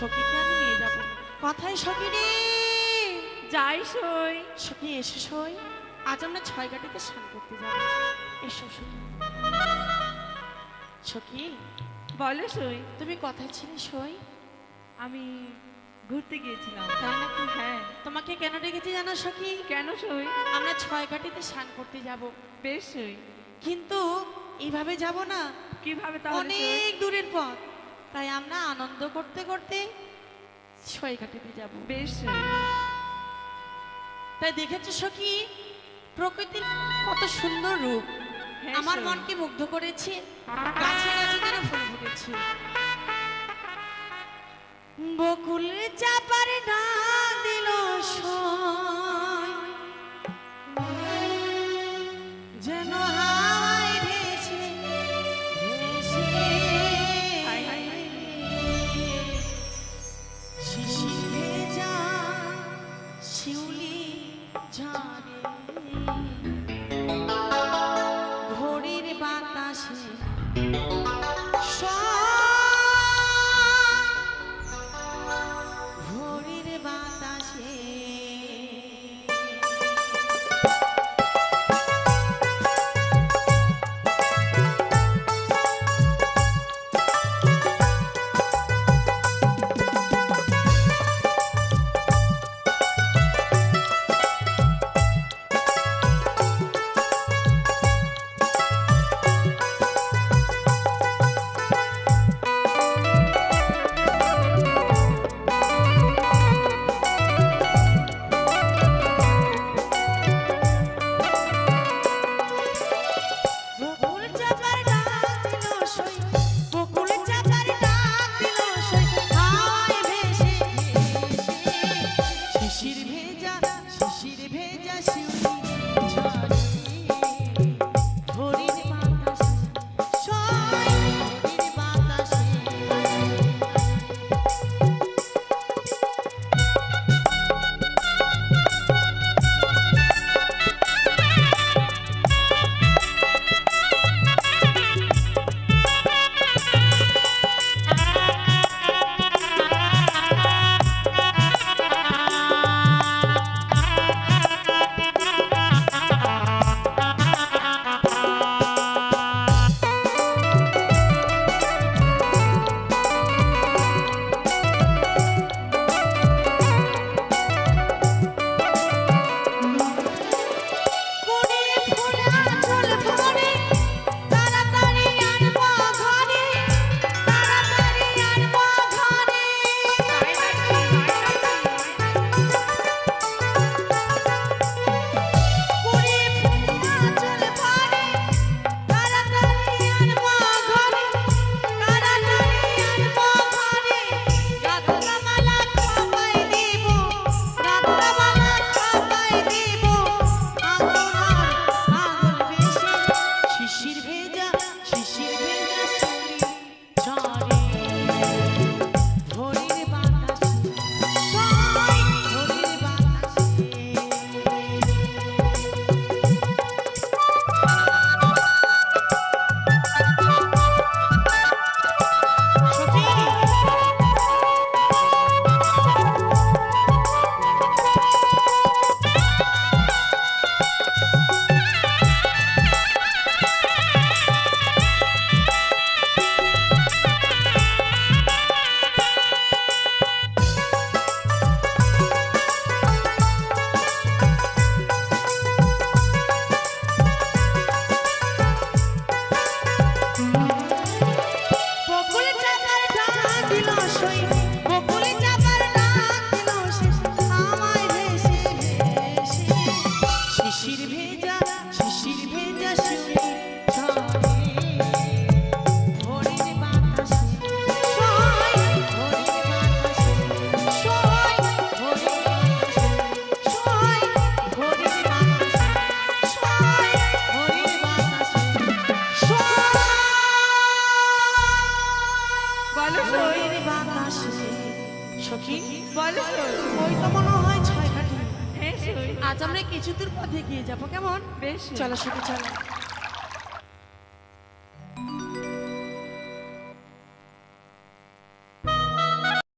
সখীকে আমি নিয়ে যাব। কথায় সখী রে। যাই সই। সখী এসে সই। আজ আমরা ছয় ঘাটিতে স্নান করতে যাব। এসো সখী সখী বলো সই। তুমি কথায় ছিলে সই? আমি ঘুরতে গিয়েছিলাম। তাই নাকি? হ্যাঁ। তোমাকে কেন ডেকেছি জানো সখী? কেন সই? আমরা ছয় ঘাটিতে স্নান করতে যাব। বেশ সই। কিন্তু এইভাবে যাব না। কীভাবে অনেক দূরের পথ। তাই আমরা আনন্দ করতে করতে ছয় ঘাটিতে যাব। বেশ। তাই দেখেছ সখী প্রকৃতির কত সুন্দর রূপ। হ্যাঁ, আমার মনকে মুগ্ধ করেছে গাছে গাছে যেন ফুল ফুটেছে। বকুল চাপার Thank you. ডাক দিল বলো বাতাসে। সখী বলো। ওই তো মনে হয় ছয় ঘাটি আজ আমরা কিছু দূর পথে গিয়ে যাব কেমন? বেশ। চলো সখী চলো।